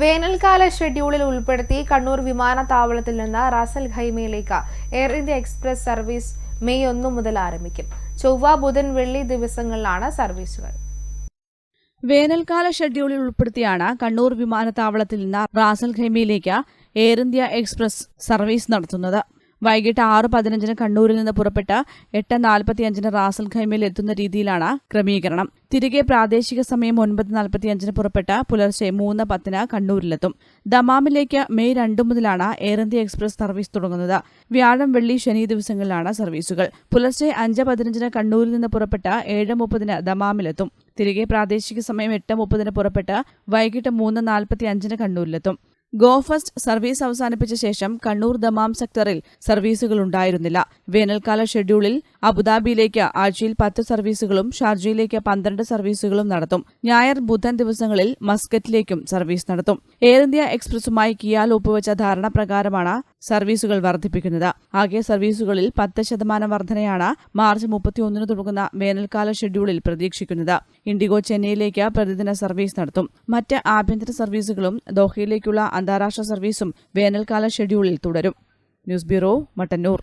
വേനൽക്കാല ഷെഡ്യൂളിൽ ഉൾപ്പെടുത്തി കണ്ണൂർ വിമാനത്താവളത്തിൽ നിന്ന് Ras al ഖൈമയിലേക്ക് Air India Express service May ഒന്ന് മുതൽ ആരംഭിക്കും. ചൊവ്വ ബുധൻ വെള്ളി ദിവസങ്ങളിലാണ് സർവീസുകൾ. വേനൽക്കാല ഷെഡ്യൂളിൽ ഉൾപ്പെടുത്തിയാണ് കണ്ണൂർ വിമാനത്താവളത്തിൽ നിന്ന് റാസൽ ഖൈമയിലേക്ക് എയർ ഇന്ത്യ എക്സ്പ്രസ് സർവീസ് നടത്തുന്നത്. വൈകിട്ട് ആറ് പതിനഞ്ചിന് കണ്ണൂരിൽ നിന്ന് പുറപ്പെട്ട് എട്ട് നാൽപ്പത്തിയഞ്ചിന് റാസൽ ഖൈമയിൽ എത്തുന്ന രീതിയിലാണ് ക്രമീകരണം. തിരികെ പ്രാദേശിക സമയം ഒൻപത് നാൽപ്പത്തിയഞ്ചിന് പുറപ്പെട്ട് പുലർച്ചെ മൂന്ന് പത്തിന് കണ്ണൂരിലെത്തും. ദമാമിലേക്ക് മെയ് രണ്ട് മുതലാണ് എയർ ഇന്ത്യ എക്സ്പ്രസ് സർവീസ് തുടങ്ങുന്നത്. വ്യാഴം വെള്ളി ശനി ദിവസങ്ങളിലാണ് സർവീസുകൾ. പുലർച്ചെ അഞ്ച് പതിനഞ്ചിന് കണ്ണൂരിൽ നിന്ന് പുറപ്പെട്ട് ഏഴ് മുപ്പതിന് ദമാമിലെത്തും. തിരികെ പ്രാദേശിക സമയം എട്ട് മുപ്പതിന് പുറപ്പെട്ട് വൈകിട്ട് മൂന്ന് നാൽപ്പത്തി അഞ്ചിന് കണ്ണൂരിലെത്തും. ഗോ ഫസ്റ്റ് സർവീസ് അവസാനിപ്പിച്ച ശേഷം കണ്ണൂർ ദമാം സെക്ടറിൽ സർവീസുകൾ ഉണ്ടായിരുന്നില്ല വേനൽക്കാല ഷെഡ്യൂളിൽ അബുദാബിയിലേക്ക് ആഴ്ചയിൽ പത്ത് സർവീസുകളും ഷാർജയിലേക്ക് പന്ത്രണ്ട് സർവീസുകളും നടത്തും. ഞായർ ബുധൻ ദിവസങ്ങളിൽ മസ്കറ്റിലേക്കും സർവീസ് നടത്തും. എയർ ഇന്ത്യ എക്സ്പ്രസുമായി കിയാൽ ഒപ്പുവെച്ച ധാരണ പ്രകാരമാണ് സർവീസുകൾ വർദ്ധിപ്പിക്കുന്നത്. ആകെ സർവീസുകളിൽ പത്ത് ശതമാനം വർധനയാണ് മാർച്ച് മുപ്പത്തിയൊന്നിന് തുടങ്ങുന്ന വേനൽക്കാല ഷെഡ്യൂളിൽ പ്രതീക്ഷിക്കുന്നത്. ഇൻഡിഗോ ചെന്നൈയിലേക്ക് പ്രതിദിന സർവീസ് നടത്തും. മറ്റ് ആഭ്യന്തര സർവീസുകളും ദോഹയിലേക്കുള്ള അന്താരാഷ്ട്ര സർവീസും വേനൽക്കാല ഷെഡ്യൂളിൽ തുടരും. News bureau Mattannur.